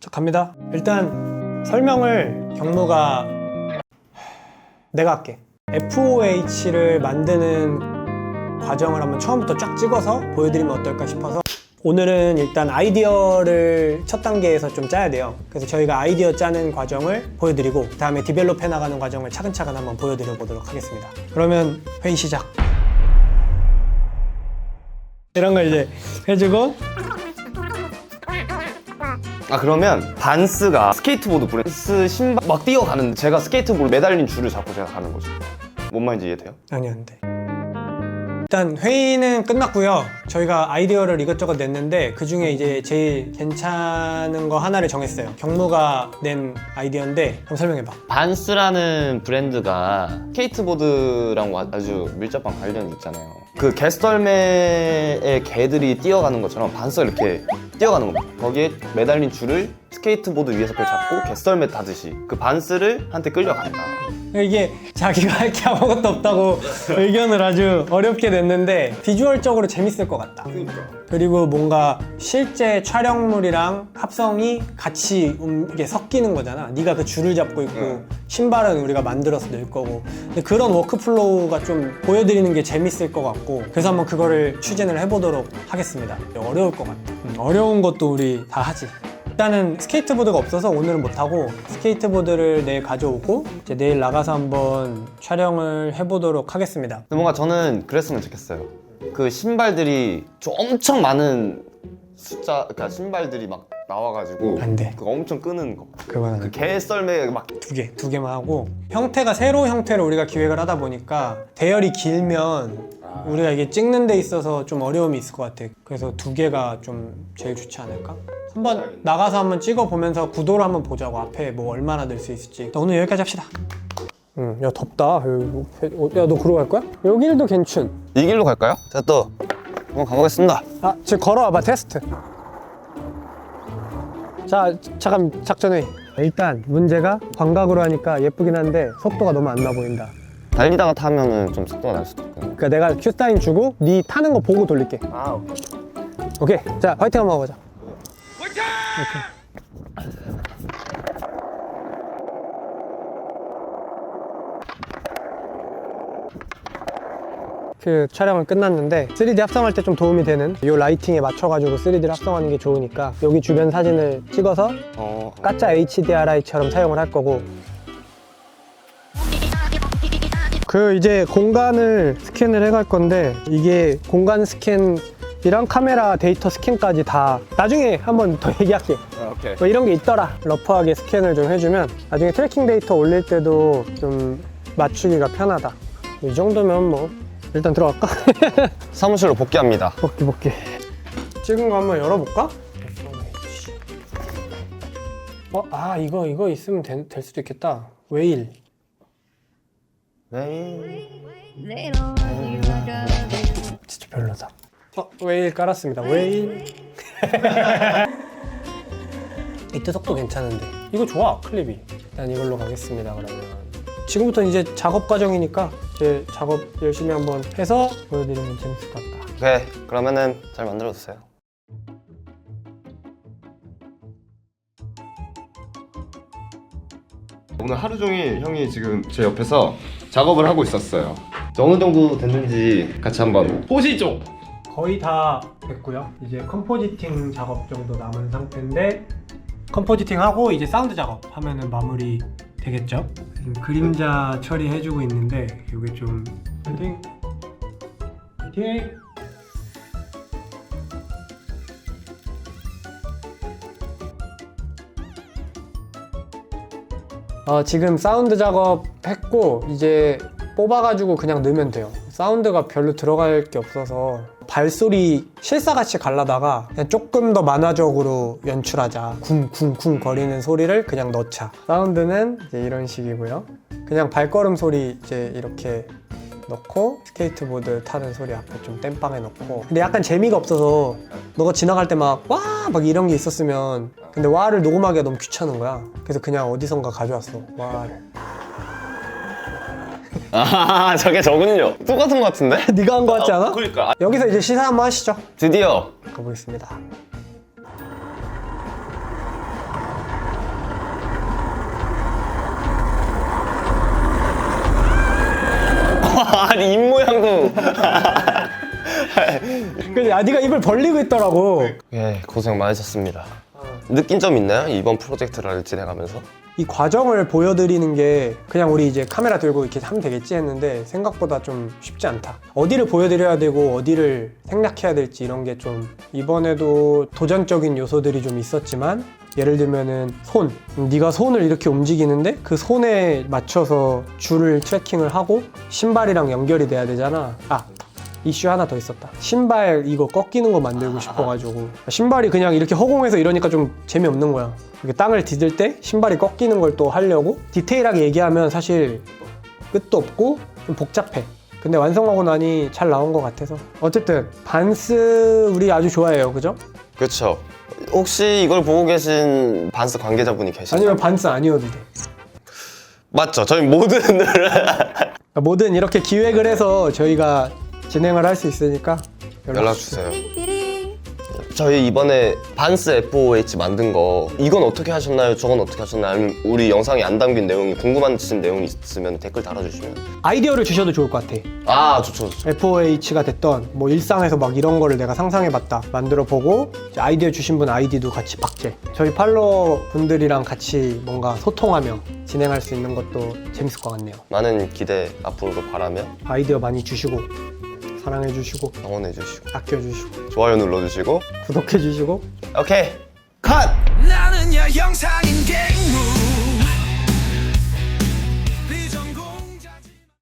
자 갑니다. 일단 설명을 경무가 내가 할게. FOH를 만드는 과정을 한번 처음부터 쫙 찍어서 보여드리면 어떨까 싶어서 오늘은 일단 아이디어를 첫 단계에서 좀 짜야 돼요. 그래서 저희가 아이디어 짜는 과정을 보여드리고 그 다음에 디벨롭 해 나가는 과정을 차근차근 한번 보여드려 보도록 하겠습니다. 그러면 회의 시작. 이런 걸 이제 해주고 아 그러면 반스가 스케이트보드 브랜스 신발 막 뛰어가는데 제가 스케이트보드 매달린 줄을 잡고 제가 가는 거죠. 뭔 말인지 이해돼요? 아니 안 돼. 일단 회의는 끝났고요. 저희가 아이디어를 이것저것 냈는데 그 중에 이제 제일 괜찮은 거 하나를 정했어요. 경무가 낸 아이디어인데 한번 설명해봐. 반스라는 브랜드가 스케이트보드랑 아주 밀접한 관련이 있잖아요. 그 개썰매의 개들이 뛰어가는 것처럼 반스가 이렇게 뛰어가는 겁니다. 거기에 매달린 줄을 스케이트보드 위에서 그걸 잡고 개썰매 타듯이 그 반스를 한테 끌려간다. 이게 자기가 할 게 아무것도 없다고 의견을 아주 어렵게 냈는데 비주얼적으로 재밌을 것 같다. 그리고 뭔가 실제 촬영물이랑 합성이 같이 음, 이게 섞이는 거잖아. 네가 그 줄을 잡고 있고 신발은 우리가 만들어서 낼 거고. 근데 그런 워크플로우가 좀 보여드리는 게 재밌을 것 같고. 그래서 한번 그거를 추진을 해보도록 하겠습니다. 어려울 것 같아. 음, 어려운 것도 우리 다 하지. 일단은 스케이트보드가 없어서 오늘은 못하고 스케이트보드를 내일 가져오고 이제 내일 나가서 한번 촬영을 해보도록 하겠습니다. 근데 뭔가 저는 그랬으면 좋겠어요. 그 신발들이 좀 엄청 많은 숫자, 그러니까 신발들이 막 나와가지고 안 돼. 그거 엄청 끄는 거. 안그 돼. 개썰매 막 두 개, 두 개만 하고 형태가 세로 형태로 우리가 기획을 하다 보니까 대열이 길면 우리가 이게 찍는 데 있어서 좀 어려움이 있을 것 같아. 그래서 두 개가 좀 제일 좋지 않을까? 한번 나가서 한번 찍어 보면서 구도를 한번 보자고 앞에 뭐 얼마나 될수 있을지. 오늘 여기까지 합시다. 응, 야 덥다. 야 너 그러고 갈 거야? 여기도 괜춘. 이 길로 갈까요? 제가 또 한번 가보겠습니다. 아, 지금 걸어와봐 테스트. 자, 잠깐 작전회. 일단 문제가 광각으로 하니까 예쁘긴 한데 속도가 너무 안 나 보인다. 달리다가 타면은 좀 속도가 날 수도 있고. 그러니까 내가 큐 사인 주고 네 타는 거 보고 돌릴게. 아, 오케이. 오케이. 자, 화이팅 한번 해보자. 그 촬영은 끝났는데 3D 합성할 때 좀 도움이 되는 이 라이팅에 맞춰가지고 3D를 합성하는 게 좋으니까 여기 주변 사진을 찍어서 어, 가짜 HDRI처럼 사용을 할 거고. 그 이제 공간을 스캔을 해 갈 건데 이게 공간 스캔 이랑 카메라 데이터 스캔까지 다 나중에 한번 더 얘기할게 아, 오케이. 뭐 이런 게 있더라 러프하게 스캔을 좀 해주면 나중에 트래킹 데이터 올릴 때도 좀 맞추기가 편하다 이 정도면 뭐 일단 들어갈까? 사무실로 복귀합니다. 복귀 복귀 찍은 거 한번 열어볼까? 어? 아 이거 이거 있으면 된- 될 수도 있겠다 웨일 네. 진짜 별로다 어? 웨일 깔았습니다 웨일 이때 속도 괜찮은데 이거 좋아 클립이 일단 이걸로 가겠습니다 그러면 지금부터 이제 작업 과정이니까 이제 작업 열심히 한번 해서 보여드리면 재밌을 것 같다 오케이. 그러면은 잘 만들어 주세요. 오늘 하루 종일 형이 지금 제 옆에서 작업을 하고 있었어요. 어느 정도 됐는지 같이 한번 보시죠. 거의 다 됐고요. 이제 컴포지팅 작업 정도 남은 상태인데 컴포지팅 하고 이제 사운드 작업 하면은 마무리 되겠죠. 지금 그림자 처리해주고 있는데 이게 좀 파이팅 파이팅 어, 지금 사운드 작업 했고 이제 뽑아가지고 그냥 넣으면 돼요. 사운드가 별로 들어갈 게 없어서 발소리 실사같이 갈라다가 그냥 조금 더 만화적으로 연출하자. 쿵쿵쿵 거리는 소리를 그냥 넣자. 사운드는 이제 이런 식이고요. 그냥 발걸음 소리 이제 이렇게 넣고 스케이트보드 타는 소리 앞에 좀 땜빵에 넣고 근데 약간 재미가 없어서 너가 지나갈 때 막와막 이런 게 있었으면 근데 와를 녹음하기가 너무 귀찮은 거야 그래서 그냥 어디선가 가져왔어 와를 아 저게 저군요 똑같은 것 같은데? 네가 한 거 같지 않아? 아, 그러니까. 아, 여기서 이제 시사 한번 하시죠. 드디어 가보겠습니다. 아니 입 모양도 근데 아 네가 입을 벌리고 있더라고. 예 고생 많으셨습니다 느낀 점 있나요? 이번 프로젝트를 진행하면서 이 과정을 보여드리는 게 그냥 우리 이제 카메라 들고 이렇게 하면 되겠지 했는데 생각보다 좀 쉽지 않다. 어디를 보여드려야 되고 어디를 생략해야 될지 이런 게 좀 이번에도 도전적인 요소들이 좀 있었지만 예를 들면은 손. 네가 손을 이렇게 움직이는데 그 손에 맞춰서 줄을 트래킹을 하고 신발이랑 연결이 돼야 되잖아. 아 이슈 하나 더 있었다. 신발 이거 꺾이는 거 만들고 싶어가지고 신발이 그냥 이렇게 허공에서 이러니까 좀 재미없는 거야. 이렇게 땅을 디딜 때 신발이 꺾이는 걸 또 하려고 디테일하게 얘기하면 사실 끝도 없고 좀 복잡해. 근데 완성하고 나니 잘 나온 것 같아서 어쨌든 반스 우리 아주 좋아해요, 그죠? 그렇죠 혹시 이걸 보고 계신 반스 관계자분이 계신가요? 아니면 반스 아니어도 돼. 맞죠 저희 모든 뭐든 이렇게 기획을 해서 저희가 진행을 할 수 있으니까 연락 주세요. 저희 이번에 반스 FOH 만든 거 이건 어떻게 하셨나요? 저건 어떻게 하셨나요? 아니면 우리 영상에 안 담긴 내용이 궁금하신 내용이 있으면 댓글 달아주시면. 아이디어를 주셔도 좋을 것 같아. 아 좋죠 좋죠. FOH가 됐던 뭐 일상에서 막 이런 거를 내가 상상해봤다. 만들어 보고 아이디어 주신 분 아이디도 같이 박제 저희 팔로워 분들이랑 같이 뭔가 소통하며 진행할 수 있는 것도 재밌을 것 같네요. 많은 기대 앞으로도 바라며. 아이디어 많이 주시고 사랑해 주시고 응원해 주시고 아껴 주시고 좋아요 눌러주시고. 구독해 주시고. 오케이 컷! 나는 야 영상인 갱물